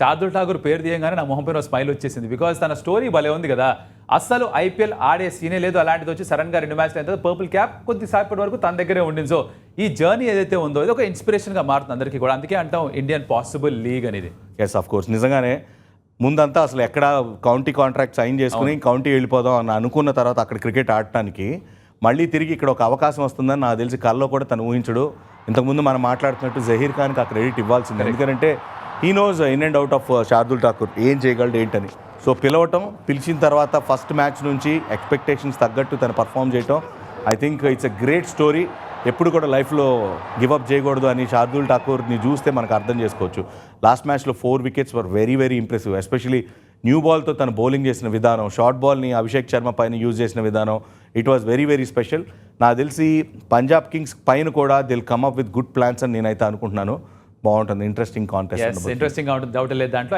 శార్దుల్ ఠాగూర్ పేరు తీయగానే నా మొహం పైన స్మైల్ వచ్చేసింది. బికాజ్ తన స్టోరీ భలే ఉంది కదా. అస్సలు ఐపీఎల్ ఆడే సీనే లేదు. అలాంటిది వచ్చి సడన్గా రెండు మ్యాచ్లు అయితే పర్పుల్ క్యాప్ కొద్దిసేపటి వరకు తన దగ్గరే ఉండింది. సో ఈ జర్నీ ఏదైతే ఉందో ఇది ఒక ఇన్స్పిరేషన్గా మారుతుంది అందరికీ కూడా. అందుకే అంటాం ఇండియన్ పాసిబుల్ లీగ్ అనేది. ఎస్ ఆఫ్ కోర్స్ నిజంగానే ముందంతా అసలు ఎక్కడ కౌంటీ కాంట్రాక్ట్ సైన్ చేసుకుని కౌంటీ వెళ్ళిపోదాం అని అనుకున్న తర్వాత అక్కడ క్రికెట్ ఆడటానికి మళ్ళీ తిరిగి ఇక్కడ ఒక అవకాశం వస్తుందని నాకు తెలిసి కల్లో కూడా తను ఊహించడు. ఇంతకుముందు మనం మాట్లాడుతున్నట్టు జహీర్ ఖాన్కి ఆ క్రెడిట్ ఇవ్వాల్సింది. ఎందుకంటే he knows in and out of Shardul Thakur ఏం చేయగలడు ఏంటని. సో పిలవటం పిలిచిన తర్వాత ఫస్ట్ మ్యాచ్ నుంచి ఎక్స్పెక్టేషన్స్ తగ్గట్టు తను పర్ఫామ్ చేయటం I think it's a great story ఎప్పుడు కూడా లైఫ్లో గివప్ చేయకూడదు అని శార్దుల్ ఠాకూర్ని చూస్తే మనకు అర్థం చేసుకోవచ్చు. లాస్ట్ మ్యాచ్లో four wickets were very very impressive especially new బాల్తో తను బౌలింగ్ చేసిన విధానం షార్ట్ బాల్ని అభిషేక్ శర్మ పైన యూజ్ చేసిన విధానం it was very very special నాకు తెలిసి పంజాబ్ కింగ్స్ పైన కూడా they'll come up with good plans అని నేనైతే అనుకుంటున్నాను. బాగుంటుంది ఇంట్రెస్టింగ్ కాంటెస్ట్ ఇంట్రెస్టింగ్గా ఉంటుంది. డౌట్ లేదు దాంట్లో.